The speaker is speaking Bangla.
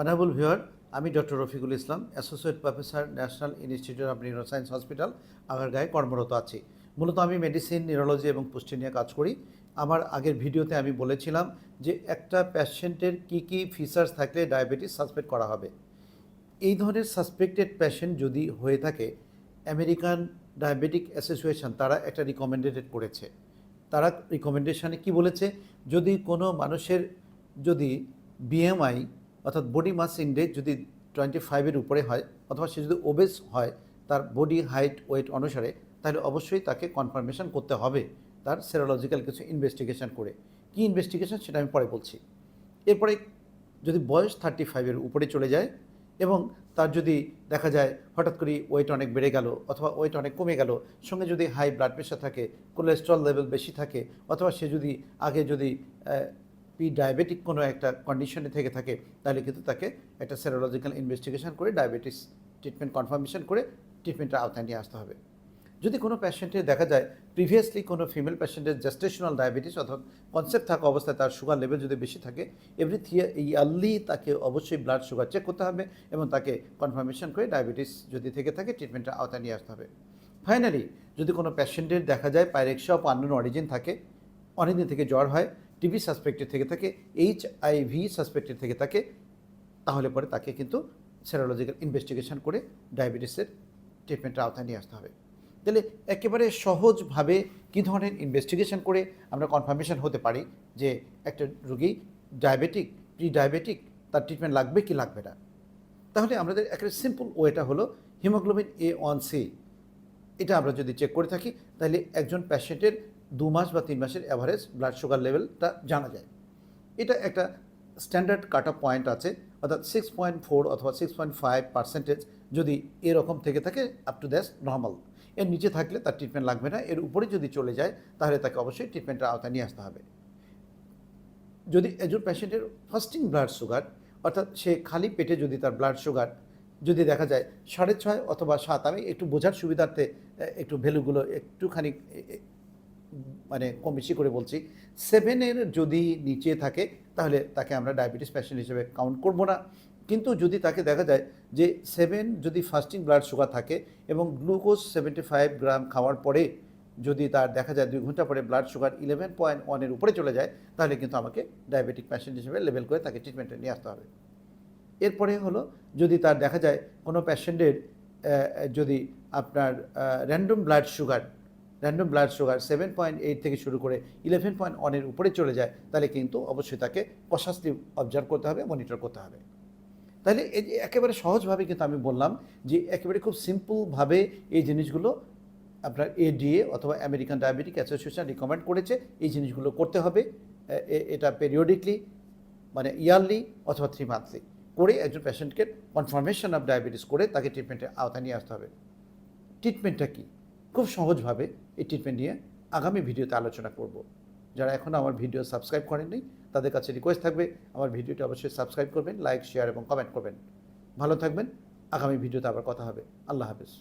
অনারেবল ভিওর আমি doctor Rafiqul Islam associate professor national institute of neuroscience hospital আগারগাঁয়ে কর্মরত আছি। মূলত আমি মেডিসিন নিউরোলজি এবং পুষ্টি নিয়ে কাজ করি। আমার আগের ভিডিওতে আমি বলেছিলাম যে একটা প্যাশেন্টের কী কী ফিচার্স থাকলে ডায়াবেটিস সাসপেক্ট করা হবে। এই ধরনের সাসপেক্টেড পেশেন্ট যদি হয়ে থাকে আমেরিকান ডায়াবেটিক অ্যাসোসিয়েশন তারা একটা রিকমেন্ডেড করেছে। তারা রিকমেন্ডেশনে কি বলেছে? যদি কোনো মানুষের যদি বিএমআই অর্থাৎ বডি মাস ইন্ডেক্স যদি টোয়েন্টি ফাইভের উপরে হয়, অথবা সে যদি ওবেস হয়, তার বডি হাইট ওয়েট অনুসারে, তাহলে অবশ্যই তাকে কনফার্মেশন করতে হবে তার সেরোলজিক্যাল কিছু ইনভেস্টিগেশন করে। কী ইনভেস্টিগেশন সেটা আমি পরে বলছি। এরপরে যদি বয়স থার্টি ফাইভের উপরে চলে যায় এবং তার যদি দেখা যায় হঠাৎ করে ওয়েট অনেক বেড়ে গেল অথবা ওয়েট অনেক কমে গেল, সঙ্গে যদি হাই ব্লাড প্রেশার থাকে কোলেস্ট্রল লেভেল বেশি থাকে, অথবা সে যদি আগে যদি প্রি ডায়াবেটিক কোনো একটা কন্ডিশনে থেকে থাকে, তাহলে কিন্তু তাকে একটা সেরোলজিক্যাল ইনভেস্টিগেশন করে ডায়াবেটিস ট্রিটমেন্ট কনফার্মেশন করে ট্রিটমেন্টের আওতায় নিয়ে আসতে হবে। যদি কোনো পেশেন্টের দেখা যায় প্রিভিয়াসলি কোনো ফিমেল পেশেন্টের জেস্টেশনাল ডায়াবেটিস অথবা কনসেপ্ট থাকা অবস্থায় তার সুগার লেভেল যদি বেশি থাকে এভরি ইয়ারলি তাকে অবশ্যই ব্লাড সুগার চেক করতে হবে এবং তাকে কনফার্মেশন করে ডায়াবেটিস যদি থেকে থাকে ট্রিটমেন্টের আওতায় নিয়ে আসতে হবে। ফাইনালি যদি কোনো প্যাশেন্টের দেখা যায় পাইরেক্সা অফ আননোন অরিজিন থাকে, অনেকদিন থেকে জ্বর হয় টিবি সাসপেক্টেড থেকে থাকে এইচ আইভি সাসপেক্টেড থেকে থাকে, তাহলে পরে তাকে কিন্তু সেরোলজিক্যাল ইনভেস্টিগেশন করে ডায়াবেটিসের ট্রিটমেন্টের আওতায় নিয়ে আসতে হবে। তাহলে একেবারে সহজভাবে কী ধরনের ইনভেস্টিগেশন করে আমরা কনফার্মেশন হতে পারি যে একটা রুগী ডায়াবেটিক প্রি ডায়াবেটিক তার ট্রিটমেন্ট লাগবে কি লাগবে না? তাহলে আমাদের একটা সিম্পল ওয়েটা হলো হিমোগ্লোবিন এ ওয়ান সি এটা আমরা যদি চেক করে থাকি, তাহলে একজন প্যাশেন্টের দু মাস বা তিন মাসের অ্যাভারেজ ব্লাড সুগার লেভেলটা জানা যায়। এটা একটা স্ট্যান্ডার্ড কাট অফ পয়েন্ট আছে, অর্থাৎ সিক্স পয়েন্ট ফোর অথবা সিক্স পয়েন্ট ফাইভ পার্সেন্টেজ যদি এরকম থেকে থাকে আপ টু দ্যাস নর্মাল এর নিচে থাকলে তার ট্রিটমেন্ট লাগবে না, এর উপরে যদি চলে যায়, তাহলে তাকে অবশ্যই ট্রিটমেন্টের আওতায় নিয়ে আসতে হবে। যদি একজন পেশেন্টের ফাস্টিং ব্লাড সুগার অর্থাৎ সে খালি পেটে যদি তার ব্লাড সুগার যদি দেখা যায় সাড়ে ছয় অথবা সাত, আমি একটু বোঝার সুবিধার্থে একটু ভ্যালুগুলো একটুখানি মানে কম বেশি করে বলছি সেভেনের যদি নিচে থাকে, তাহলে তাকে আমরা ডায়াবেটিস পেশেন্ট হিসেবে কাউন্ট করব না। কিন্তু যদি তাকে দেখা যায় যে সেভেন যদি ফাস্টিং ব্লাড সুগার থাকে এবং গ্লুকোজ সেভেন্টি ফাইভ গ্রাম খাওয়ার পরে যদি তার দেখা যায় দুই ঘণ্টা পরে ব্লাড সুগার ইলেভেন পয়েন্ট ওয়ানের উপরে চলে যায়, তাহলে কিন্তু আমাকে ডায়াবেটিক পেশেন্ট হিসেবে লেভেল করে তাকে ট্রিটমেন্টে নিয়ে আসতে হবে। এরপরে হলো যদি তার দেখা যায় কোনো প্যাশেন্টের যদি আপনার random blood sugar random blood sugar seven point eight থেকে শুরু করে ইলেভেন পয়েন্ট ওয়ানের উপরে চলে যায়, তাহলে কিন্তু অবশ্যই তাকে কশাসলি অবজার্ভ করতে হবে মনিটর করতে হবে। তাহলে এই একেবারে সহজভাবে কিন্তু আমি বললাম যে একেবারে খুব সিম্পলভাবে এই জিনিসগুলো আপনার এডিএ অথবা আমেরিকান ডায়াবেটিক অ্যাসোসিয়েশন রিকমেন্ড করেছে, এই জিনিসগুলো করতে হবে এটা পেরিওডিকলি মানে ইয়ারলি অথবা থ্রি মান্থলি করে একজন পেশেন্টকে কনফার্মেশন অফ ডায়াবেটিস করে তাকে ট্রিটমেন্টের আওতায় নিয়ে আসতে হবে। ট্রিটমেন্টটা কী? খুব সহজভাবে এই ট্রিটমেন্ট নিয়ে আগামী ভিডিওতে আলোচনা করব। যারা এখনও আমার ভিডিও সাবস্ক্রাইব করেননি, তাদের কাছে রিকোয়েস্ট থাকবে, আমার ভিডিওটি অবশ্যই সাবস্ক্রাইব করবেন লাইক শেয়ার এবং কমেন্ট করবেন। ভালো থাকবেন, আগামী ভিডিওতে আবার কথা হবে। আল্লাহ হাফেজ।